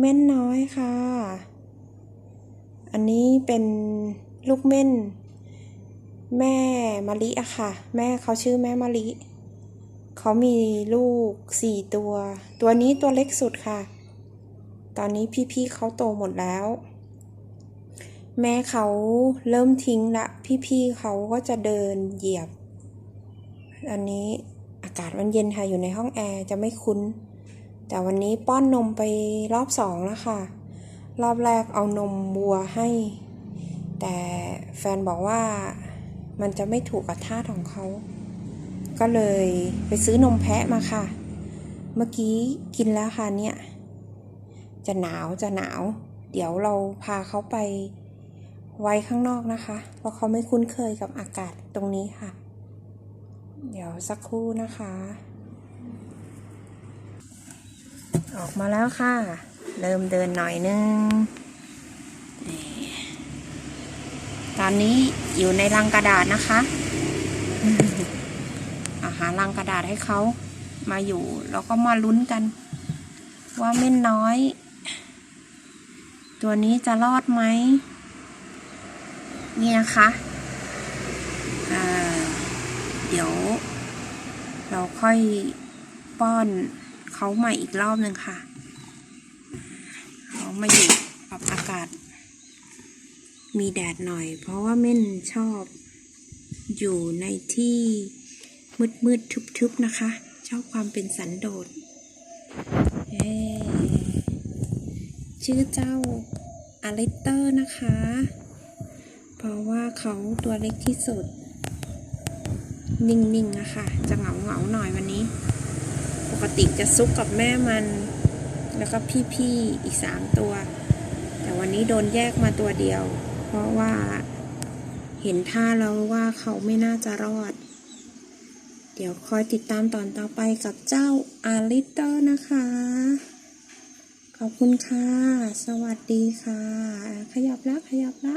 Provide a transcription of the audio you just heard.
เม่นน้อยค่ะ อันนี้เป็นลูกเม่น แม่มะลิอะค่ะ แม่เขาชื่อแม่มะลิ เขามีลูกสี่ตัว ตัวนี้ตัวเล็กสุดค่ะ ตอนนี้พี่ๆเขาโตหมดแล้ว แม่เขาเริ่มทิ้งละ พี่ๆเขาก็จะเดินเหยียบ อันนี้อากาศมันเย็นค่ะ อยู่ในห้องแอร์จะไม่คุ้น แต่วันนี้ป้อนนมไปรอบสองแล้วค่ะ รอบแรกเอานมวัวให้ แต่แฟนบอกว่ามันจะไม่ถูกกับท่าของเขา ก็เลยไปซื้อนมแพะมาค่ะ เมื่อกี้กินแล้วค่ะเนี่ย จะหนาวจะหนาว เดี๋ยวเราพาเขาไปไว้ข้างนอกนะคะ เพราะเขาไม่คุ้นเคยกับอากาศตรงนี้ค่ะ เดี๋ยวสักครู่นะคะ ออกมาแล้วค่ะ เริ่มเดินหน่อยนึง ตอนนี้อยู่ในรังกระดาษนะคะ อาหารังกระดาษให้เขามาอยู่ แล้วก็มาลุ้นกัน ว่าเม่นน้อย ตัวนี้จะรอดไหมนี่นะคะเดี๋ยว เราค่อยป้อน เขาใหม่อีกรอบหนึ่งค่ะเขามาอยู่กับอากาศ มีแดดหน่อย เพราะว่าเม่นชอบอยู่ในที่มืดมืดๆทึบๆนะคะ ชอบความเป็นสันโดษชื่อเจ้าอลิเตอร์นะคะ เพราะว่าเขาตัวเล็กที่สุด นิ่งๆนะคะจะเหงาๆหน่อยวันนี้ กติจะซุกกับแม่มัน แล้วก็พี่ๆอีกสามตัว แต่วันนี้โดนแยกมาตัวเดียว เพราะว่าเห็นท่าแล้วว่าเขาไม่น่าจะรอด เดี๋ยวคอยติดตามตอนต่อไปกับเจ้าอาลิเตอร์นะคะ ขอบคุณค่ะ สวัสดีค่ะ ขยับละขยับละ